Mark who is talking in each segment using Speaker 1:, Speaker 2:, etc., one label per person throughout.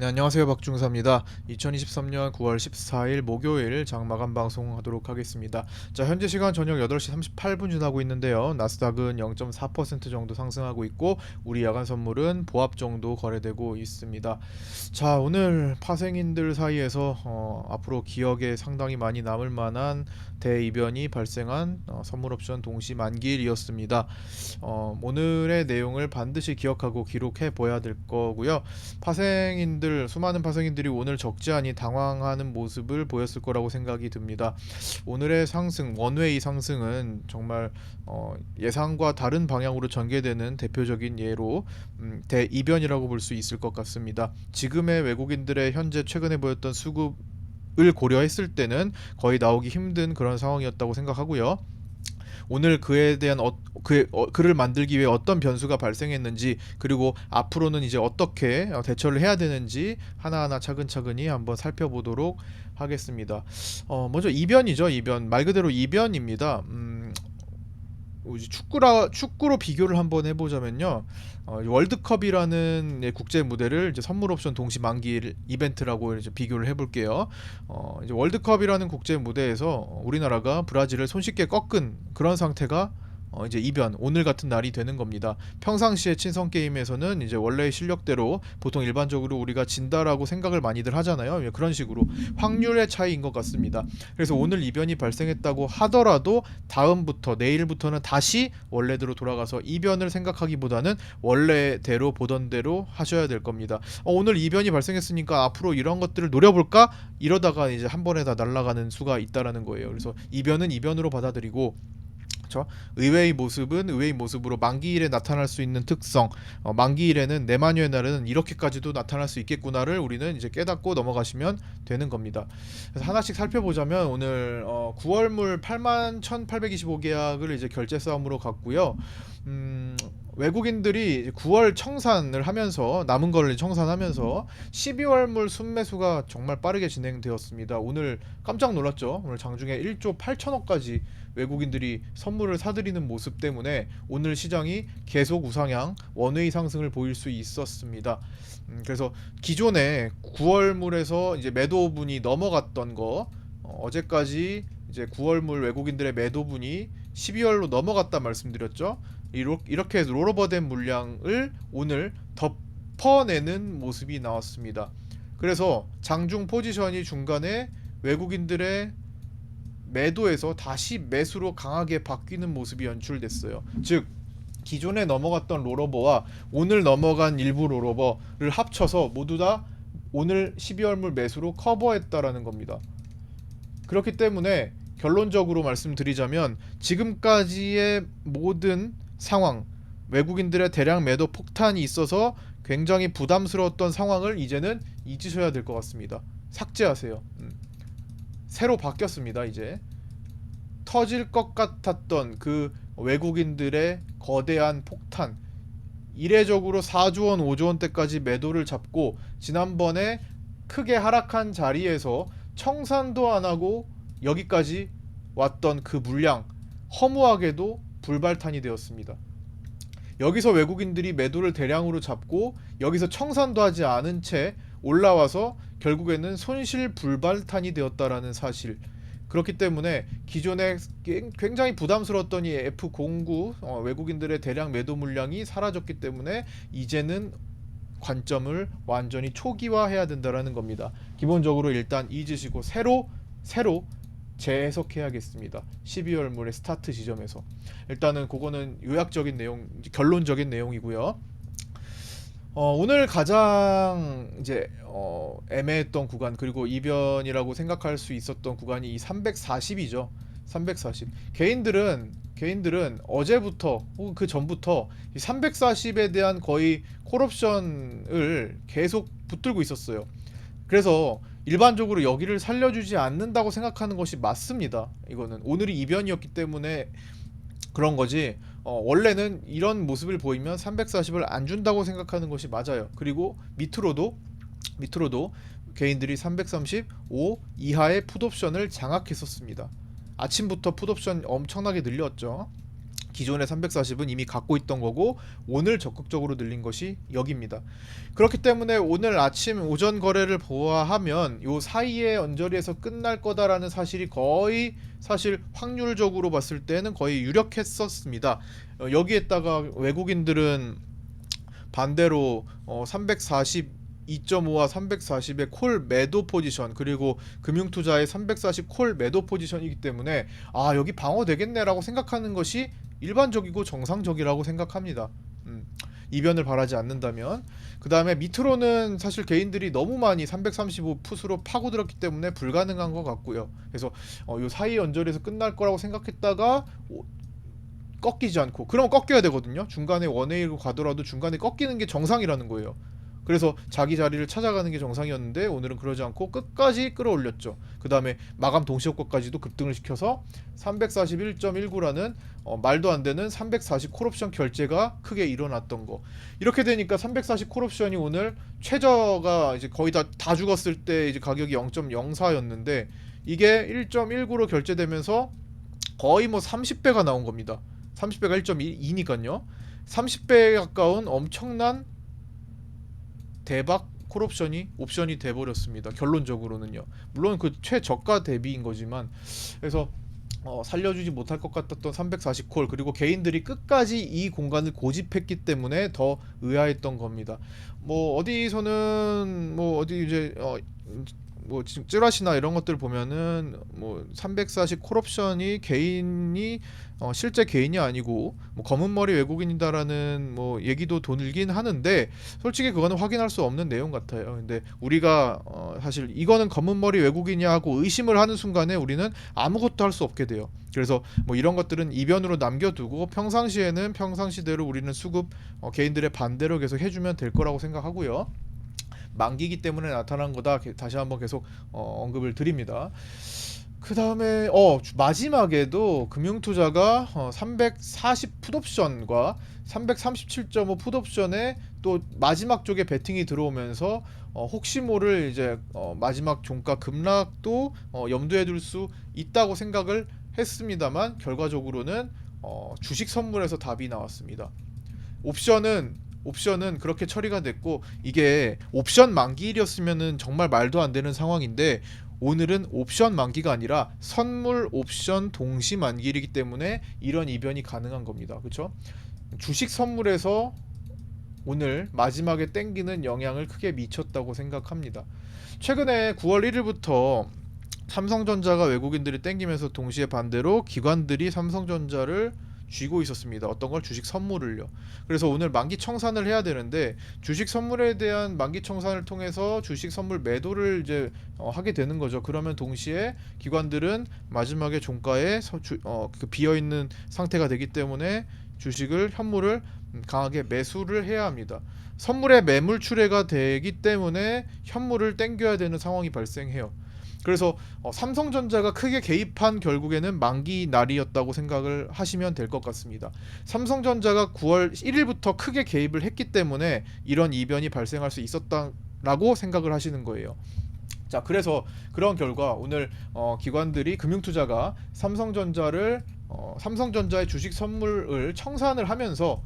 Speaker 1: 네, 안녕하세요. 박중사입니다. 2023년 9월 14일 목요일 장마감 방송하도록 하겠습니다. 자, 현재 시간 저녁 8시 38분 지나고 있는데요. 나스닥은 0.4% 정도 상승하고 있고 우리 야간 선물은 보합 정도 거래되고 있습니다. 자, 오늘 파생인들 사이에서 어, 앞으로 기억에 상당히 많이 남을 만한 대이변이 발생한 어, 선물 옵션 동시 만기일이었습니다. 어, 오늘의 내용을 반드시 기억하고 기록해 보야 될 거고요. 파생인들 수많은 파생인들이 오늘 적지 않이 당황하는 모습을 보였을 거라고 생각이 듭니다. 오늘의 상승 원웨이 상승은 정말 어, 예상과 다른 방향으로 전개되는 대표적인 예로 음, 대이변이라고 볼 수 있을 것 같습니다. 지금의 외국인들의 현재 최근에 보였던 수급 을 고려했을 때는 거의 나오기 힘든 그런 상황이었다고 생각하고요. 오늘 그에 대한 어, 그 어, 그를 만들기 위해 어떤 변수가 발생했는지 그리고 앞으로는 이제 어떻게 어, 대처를 해야 되는지 하나하나 차근차근히 한번 살펴보도록 하겠습니다. 어, 먼저 이변이죠, 이변. 말 그대로 이변입니다. 음, 뭐지, 축구라 축구로 비교를 한번 해보자면요. 어, 월드컵이라는 예, 국제 무대를 이제 선물 옵션 동시 만기 이벤트라고 이제 비교를 해볼게요. 어, 이제 월드컵이라는 국제 무대에서 우리나라가 브라질을 손쉽게 꺾은 그런 상태가 어, 이제 이변 오늘 같은 날이 되는 겁니다. 평상시에 친선 게임에서는 이제 원래의 실력대로 보통 일반적으로 우리가 진다라고 생각을 많이들 하잖아요. 예, 그런 식으로 확률의 차이인 것 같습니다. 그래서 오늘 이변이 발생했다고 하더라도 다음부터 내일부터는 다시 원래대로 돌아가서 이변을 생각하기보다는 원래대로 보던 대로 하셔야 될 겁니다. 어, 오늘 이변이 발생했으니까 앞으로 이런 것들을 노려볼까 이러다가 이제 한 번에 다 날아가는 수가 있다라는 거예요. 그래서 이변은 이변으로 받아들이고 그렇죠? 의외의 모습은 의외의 모습으로 만기일에 나타날 수 있는 특성, 어, 만기일에는 내마녀의 날은 이렇게까지도 나타날 수 있겠구나를 우리는 이제 깨닫고 넘어가시면 되는 겁니다. 그래서 하나씩 살펴보자면 오늘 어, 9월물 8만 1,825계약을 이제 결제 싸움으로 갔고요. 음, 외국인들이 9월 청산을 하면서 남은 거를 청산하면서 12월물 순매수가 정말 빠르게 진행되었습니다. 오늘 깜짝 놀랐죠. 오늘 장중에 1조 8천억까지 외국인들이 선물을 사들이는 모습 때문에 오늘 시장이 계속 우상향 원웨이 상승을 보일 수 있었습니다. 음, 그래서 기존에 9월물에서 이제 매도분이 넘어갔던 거 어, 어제까지 이제 9월물 외국인들의 매도분이 12월로 넘어갔다 말씀드렸죠. 이렇- 이렇게 해서 롤오버된 물량을 오늘 덮어내는 모습이 나왔습니다. 그래서 장중 포지션이 중간에 외국인들의 매도에서 다시 매수로 강하게 바뀌는 모습이 연출됐어요. 즉 기존에 넘어갔던 롤오버와 오늘 넘어간 일부 롤오버를 합쳐서 모두 다 오늘 12월물 매수로 커버했다라는 겁니다. 그렇기 때문에 결론적으로 말씀드리자면 지금까지의 모든 상황 외국인들의 대량 매도 폭탄이 있어서 굉장히 부담스러웠던 상황을 이제는 잊으셔야 될 것 같습니다. 삭제하세요. 음. 새로 바뀌었습니다. 이제 터질 것 같았던 그 외국인들의 거대한 폭탄 이례적으로 4조 원, 5조 원대까지 매도를 잡고 지난번에 크게 하락한 자리에서 청산도 안 하고 여기까지 왔던 그 물량 허무하게도 불발탄이 되었습니다. 여기서 외국인들이 매도를 대량으로 잡고 여기서 청산도 하지 않은 채 올라와서 결국에는 손실 불발탄이 되었다라는 사실. 그렇기 때문에 기존에 굉장히 부담스러웠던 이 F09 어, 외국인들의 대량 매도 물량이 사라졌기 때문에 이제는 관점을 완전히 초기화해야 된다라는 겁니다. 기본적으로 일단 잊으시고 새로 새로 재해석해야겠습니다. 12월 물의 스타트 지점에서 일단은 그거는 요약적인 내용, 결론적인 내용이고요. 어, 오늘 가장 이제 어, 애매했던 구간 그리고 이변이라고 생각할 수 있었던 구간이 이 340이죠. 340. 개인들은 개인들은 어제부터 혹은 그 전부터 이 340에 대한 거의 콜옵션을 계속 붙들고 있었어요. 그래서 일반적으로 여기를 살려주지 않는다고 생각하는 것이 맞습니다. 이거는 오늘이 이변이었기 때문에 그런 거지. 어, 원래는 이런 모습을 보이면 340을 안 준다고 생각하는 것이 맞아요. 그리고 밑으로도 밑으로도 개인들이 335 이하의 풋옵션을 장악했었습니다. 아침부터 풋옵션 엄청나게 늘렸죠. 기존의 340은 이미 갖고 있던 거고 오늘 적극적으로 늘린 것이 여기입니다. 그렇기 때문에 오늘 아침 오전 거래를 보아하면 요 사이의 언저리에서 끝날 거다라는 사실이 거의 사실 확률적으로 봤을 때는 거의 유력했었습니다. 어, 여기에다가 외국인들은 반대로 어, 340 2.5와 340의 콜 매도 포지션 그리고 금융투자의 340 콜 매도 포지션이기 때문에 아 여기 방어 되겠네라고 생각하는 것이 일반적이고 정상적이라고 생각합니다. 음, 이변을 바라지 않는다면 그 다음에 밑으로는 사실 개인들이 너무 많이 335 풋으로 파고들었기 때문에 불가능한 것 같고요. 그래서 어, 요 사이 연절에서 끝날 거라고 생각했다가 오- 꺾이지 않고 그러면 꺾여야 되거든요. 중간에 원웨이로 가더라도 중간에 꺾이는 게 정상이라는 거예요. 그래서 자기 자리를 찾아가는 게 정상이었는데 오늘은 그러지 않고 끝까지 끌어올렸죠. 그 다음에 마감 동시효과까지도 급등을 시켜서 341.19라는 어, 말도 안 되는 340 콜옵션 결제가 크게 일어났던 거. 이렇게 되니까 340 콜옵션이 오늘 최저가 이제 거의 다, 다 죽었을 때 이제 가격이 0.04였는데 이게 1.19로 결제되면서 거의 뭐 30배가 나온 겁니다. 30배가 1.2니까요. 30배에 가까운 엄청난 대박 콜옵션이 옵션이 돼버렸습니다. 결론적으로는요. 물론 그 최저가 대비인 거지만 그래서 어, 살려주지 못할 것 같았던 340콜 그리고 개인들이 끝까지 이 공간을 고집했기 때문에 더 의아했던 겁니다. 뭐 어디서는 뭐 어디 이제 어, 뭐 지금 찌라시나 이런 것들 보면은 뭐 340 콜옵션이 개인이 어, 실제 개인이 아니고 뭐 검은 머리 외국인이다라는 뭐 얘기도 돌긴 하는데 솔직히 그거는 확인할 수 없는 내용 같아요. 근데 우리가 어, 사실 이거는 검은 머리 외국인이야 하고 의심을 하는 순간에 우리는 아무것도 할 수 없게 돼요. 그래서 뭐 이런 것들은 이변으로 남겨두고 평상시에는 평상시대로 우리는 수급 어, 개인들의 반대로 계속 해주면 될 거라고 생각하고요. 만기기 때문에 나타난 거다 게- 다시 한번 계속 어, 언급을 드립니다. 그 다음에 어 주- 마지막에도 금융투자가 어, 340 풋옵션과 337.5 풋옵션에 또 마지막 쪽에 베팅이 들어오면서 어, 혹시 모를 이제 어, 마지막 종가 급락도 어, 염두에 둘 수 있다고 생각을 했습니다만 결과적으로는 어, 주식 선물에서 답이 나왔습니다. 옵션은 옵션은 그렇게 처리가 됐고 이게 옵션 만기일이었으면은 정말 말도 안 되는 상황인데 오늘은 옵션 만기가 아니라 선물 옵션 동시 만기일이기 때문에 이런 이변이 가능한 겁니다. 그렇죠? 주식 선물에서 오늘 마지막에 땡기는 영향을 크게 미쳤다고 생각합니다. 최근에 9월 1일부터 삼성전자가 외국인들이 땡기면서 동시에 반대로 기관들이 삼성전자를 쥐고 있었습니다. 어떤 걸 주식 선물을요. 그래서 오늘 만기 청산을 해야 되는데 주식 선물에 대한 만기 청산을 통해서 주식 선물 매도를 이제 어, 하게 되는 거죠. 그러면 동시에 기관들은 마지막에 종가에 서, 주, 어, 그 비어 있는 상태가 되기 때문에 주식을 현물을 음, 강하게 매수를 해야 합니다. 선물의 매물 출회가 되기 때문에 현물을 땡겨야 되는 상황이 발생해요. 그래서 어, 삼성전자가 크게 개입한 결국에는 만기 날이었다고 생각을 하시면 될 것 같습니다. 삼성전자가 9월 1일부터 크게 개입을 했기 때문에 이런 이변이 발생할 수 있었다라고 생각을 하시는 거예요. 자, 그래서 그런 결과 오늘 어, 기관들이 금융투자가 삼성전자를 어, 삼성전자의 주식 선물을 청산을 하면서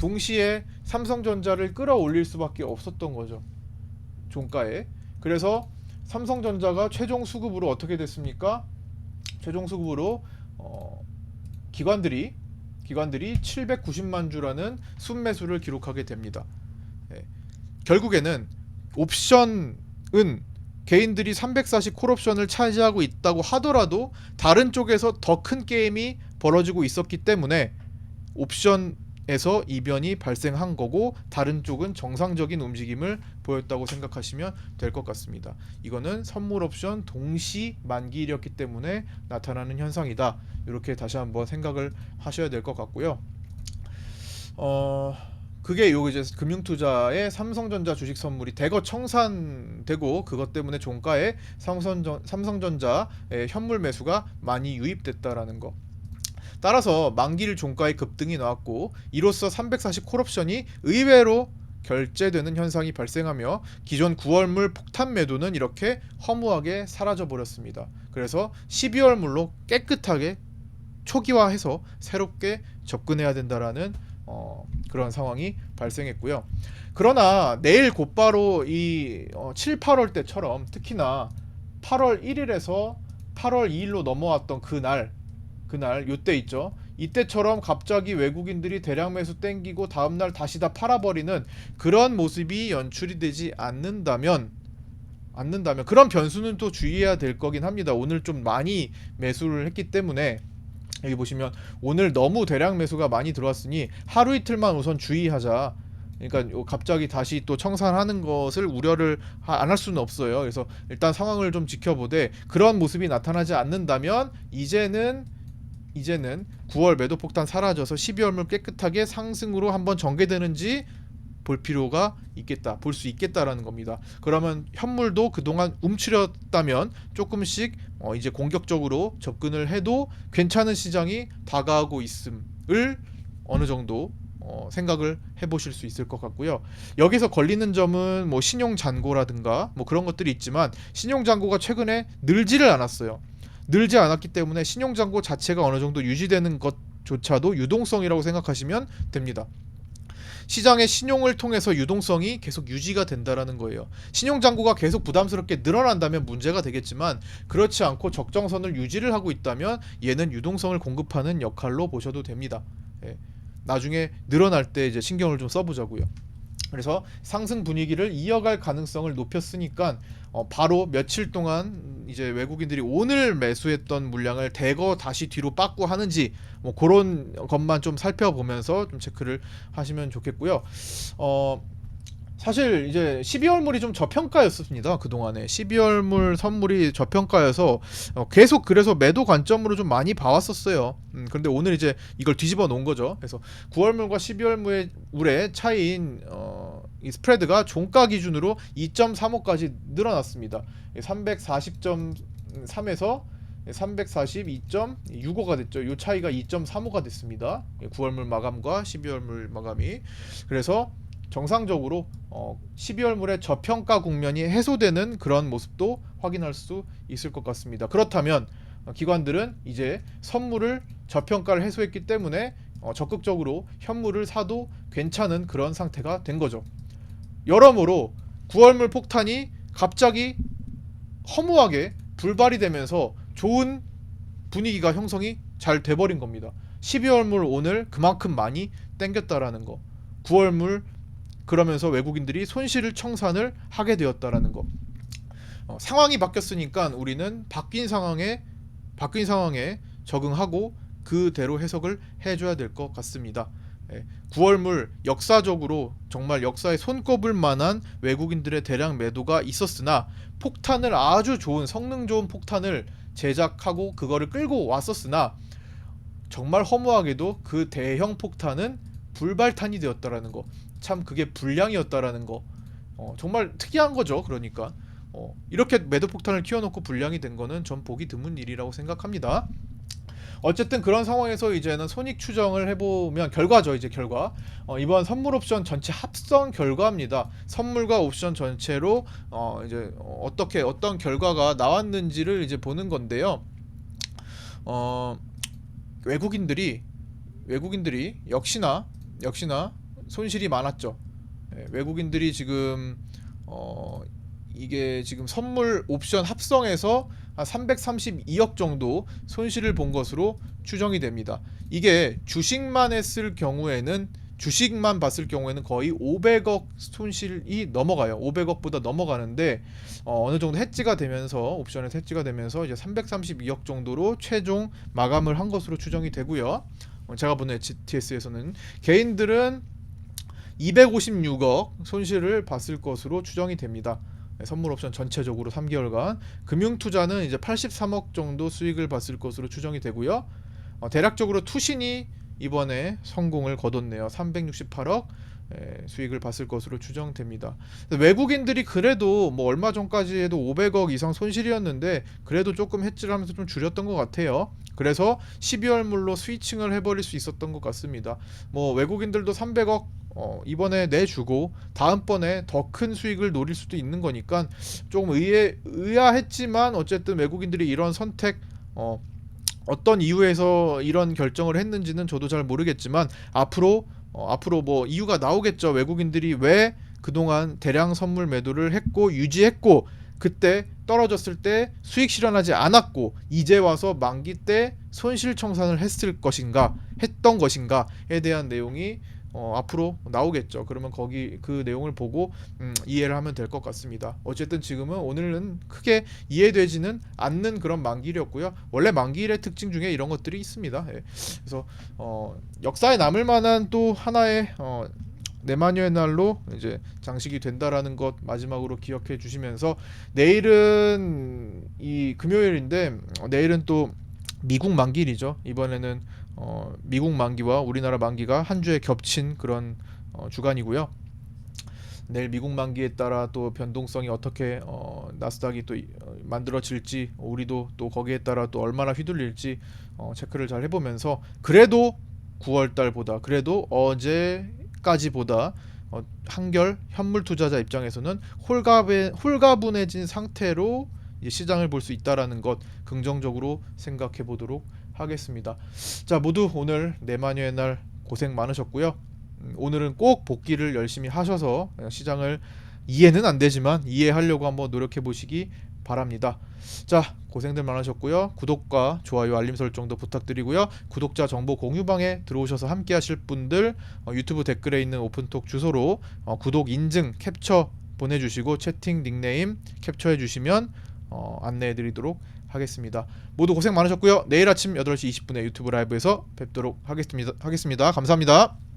Speaker 1: 동시에 삼성전자를 끌어올릴 수밖에 없었던 거죠. 종가에. 그래서 삼성전자가 최종 수급으로 어떻게 됐습니까? 최종 수급으로 어, 기관들이 기관들이 790만 주라는 순매수를 기록하게 됩니다. 예. 결국에는 옵션은 개인들이 340 콜옵션을 차지하고 있다고 하더라도 다른 쪽에서 더 큰 게임이 벌어지고 있었기 때문에 옵션 에서 이변이 발생한 거고 다른 쪽은 정상적인 움직임을 보였다고 생각하시면 될 것 같습니다. 이거는 선물 옵션 동시 만기일이었기 때문에 나타나는 현상이다. 이렇게 다시 한번 생각을 하셔야 될 것 같고요. 어 그게 요 이제 금융투자의 삼성전자 주식 선물이 대거 청산되고 그것 때문에 종가에 삼성전 삼성전자의 현물 매수가 많이 유입됐다라는 거. 따라서 만기일 종가의 급등이 나왔고 이로써 340 콜옵션이 의외로 결제되는 현상이 발생하며 기존 9월물 폭탄 매도는 이렇게 허무하게 사라져 버렸습니다. 그래서 12월물로 깨끗하게 초기화해서 새롭게 접근해야 된다라는 어, 그런 상황이 발생했고요. 그러나 내일 곧바로 이 어, 7, 8월 때처럼 특히나 8월 1일에서 8월 2일로 넘어왔던 그날 그날 요때 있죠. 이때처럼 갑자기 외국인들이 대량 매수 땡기고 다음날 다시 다 팔아버리는 그런 모습이 연출이 되지 않는다면 않는다면 그런 변수는 또 주의해야 될 거긴 합니다. 오늘 좀 많이 매수를 했기 때문에 여기 보시면 오늘 너무 대량 매수가 많이 들어왔으니 하루 이틀만 우선 주의하자. 그러니까 요 갑자기 다시 또 청산하는 것을 우려를 안 할 수는 없어요. 그래서 일단 상황을 좀 지켜보되 그런 모습이 나타나지 않는다면 이제는 이제는 9월 매도 폭탄 사라져서 12월물 깨끗하게 상승으로 한번 전개되는지 볼 필요가 있겠다. 볼 수 있겠다라는 겁니다. 그러면 현물도 그동안 움츠렸다면 조금씩 어 이제 공격적으로 접근을 해도 괜찮은 시장이 다가오고 있음을 어느 정도 어 생각을 해보실 수 있을 것 같고요. 여기서 걸리는 점은 뭐 신용 잔고라든가 뭐 그런 것들이 있지만 신용 잔고가 최근에 늘지를 않았어요. 늘지 않았기 때문에 신용 잔고 자체가 어느 정도 유지되는 것조차도 유동성이라고 생각하시면 됩니다. 시장의 신용을 통해서 유동성이 계속 유지가 된다라는 거예요. 신용 잔고가 계속 부담스럽게 늘어난다면 문제가 되겠지만 그렇지 않고 적정선을 유지를 하고 있다면 얘는 유동성을 공급하는 역할로 보셔도 됩니다. 예. 나중에 늘어날 때 이제 신경을 좀 써보자고요. 그래서 상승 분위기를 이어갈 가능성을 높였으니까 어, 바로 며칠 동안 이제 외국인들이 오늘 매수했던 물량을 대거 다시 뒤로 빠꾸 하는지 뭐 그런 것만 좀 살펴보면서 좀 체크를 하시면 좋겠고요. 어 사실 이제 12월물이 좀 저평가였습니다. 그동안에 12월물 선물이 저평가여서 어, 계속 그래서 매도 관점으로 좀 많이 봐왔었어요. 음, 그런데 오늘 이제 이걸 뒤집어 놓은 거죠. 그래서 9월물과 12월물의 물의 차이인 어, 이 스프레드가 종가 기준으로 2.35까지 늘어났습니다. 340.3에서 342.65가 됐죠. 이 차이가 2.35가 됐습니다. 9월물 마감과 12월물 마감이 그래서 정상적으로 어, 12월물의 저평가 국면이 해소되는 그런 모습도 확인할 수 있을 것 같습니다. 그렇다면 어, 기관들은 이제 선물을 저평가를 해소했기 때문에 어, 적극적으로 현물을 사도 괜찮은 그런 상태가 된 거죠. 여러모로 9월물 폭탄이 갑자기 허무하게 불발이 되면서 좋은 분위기가 형성이 잘 돼버린 겁니다. 12월물 오늘 그만큼 많이 땡겼다라는 거. 9월물 그러면서 외국인들이 손실을 청산을 하게 되었다라는 거. 어, 상황이 바뀌었으니까 우리는 바뀐 상황에 바뀐 상황에 적응하고 그대로 해석을 해줘야 될 것 같습니다. 예, 9월물 역사적으로 정말 역사에 손꼽을 만한 외국인들의 대량 매도가 있었으나 폭탄을 아주 좋은 성능 좋은 폭탄을 제작하고 그거를 끌고 왔었으나 정말 허무하게도 그 대형 폭탄은 불발탄이 되었다라는 거. 참 그게 불량이었다라는 거. 어, 정말 특이한 거죠. 그러니까 어, 이렇게 매도 폭탄을 키워놓고 불량이 된 거는 전 보기 드문 일이라고 생각합니다. 어쨌든 그런 상황에서 이제는 손익 추정을 해보면 결과죠 이제 결과 어, 이번 선물 옵션 전체 합성 결과입니다 선물과 옵션 전체로 어, 이제 어떻게 어떤 결과가 나왔는지를 이제 보는 건데요 어, 외국인들이 외국인들이 역시나 역시나 손실이 많았죠 예, 외국인들이 지금 어, 이게 지금 선물 옵션 합성해서 한 332억 정도 손실을 본 것으로 추정이 됩니다. 이게 주식만 했을 경우에는 주식만 봤을 경우에는 거의 500억 손실이 넘어가요. 500억보다 넘어가는데 어, 느 정도 해지가 되면서 옵션에 해지가 되면서 이제 332억 정도로 최종 마감을 한 것으로 추정이 되고요. 어, 제가 보는 HTS에서는 개인들은 256억 손실을 봤을 것으로 추정이 됩니다. 네, 선물 옵션 전체적으로 3개월간 금융 투자는 이제 83억 정도 수익을 봤을 것으로 추정이 되고요. 어, 대략적으로 투신이 이번에 성공을 거뒀네요. 368억 예, 수익을 봤을 것으로 추정됩니다. 외국인들이 그래도 뭐 얼마 전까지 해도 500억 이상 손실이었는데 그래도 조금 해지하면서 좀 줄였던 것 같아요. 그래서 12월물로 스위칭을 해버릴 수 있었던 것 같습니다. 뭐 외국인들도 300억 어, 이번에 내주고 다음번에 더 큰 수익을 노릴 수도 있는 거니까 조금 의아, 의아했지만 어쨌든 외국인들이 이런 선택 어, 어떤 이유에서 이런 결정을 했는지는 저도 잘 모르겠지만 앞으로 어, 앞으로 뭐 이유가 나오겠죠. 외국인들이 왜 그동안 대량 선물 매도를 했고 유지했고 그때 떨어졌을 때 수익 실현하지 않았고 이제 와서 만기 때 손실 청산을 했을 것인가 했던 것인가에 대한 내용이 어, 앞으로 나오겠죠. 그러면 거기 그 내용을 보고 음, 이해를 하면 될 것 같습니다. 어쨌든 지금은 오늘은 크게 이해되지는 않는 그런 만기일이었고요. 원래 만기일의 특징 중에 이런 것들이 있습니다. 예. 그래서 어, 역사에 남을 만한 또 하나의 어, 내마녀의 날로 이제 장식이 된다라는 것 마지막으로 기억해 주시면서 내일은 이 금요일인데 어, 내일은 또 미국 만기일이죠. 이번에는 어, 미국 만기와 우리나라 만기가 한 주에 겹친 그런 어, 주간이고요. 내일 미국 만기에 따라 또 변동성이 어떻게 어, 나스닥이 또 이- 어, 만들어질지 우리도 또 거기에 따라 또 얼마나 휘둘릴지 어, 체크를 잘 해보면서 그래도 9월 달보다 그래도 어제까지보다 어, 한결 현물 투자자 입장에서는 홀가분, 홀가분해진 상태로 이 시장을 볼 수 있다라는 것 긍정적으로 생각해 보도록 하겠습니다. 자 모두 오늘 내마녀의 날 고생 많으셨고요. 음, 오늘은 꼭 복귀를 열심히 하셔서 시장을 이해는 안 되지만 이해하려고 한번 노력해 보시기 바랍니다. 자 고생들 많으셨고요. 구독과 좋아요 알림 설정도 부탁드리고요. 구독자 정보 공유방에 들어오셔서 함께 하실 분들 어, 유튜브 댓글에 있는 오픈톡 주소로 어, 구독 인증 캡처 보내주시고 채팅 닉네임 캡처해 주시면 어, 안내해 드리도록 하겠습니다. 모두 고생 많으셨고요. 내일 아침 8시 20분에 유튜브 라이브에서 뵙도록 하겠습니다. 하겠습니다. 감사합니다.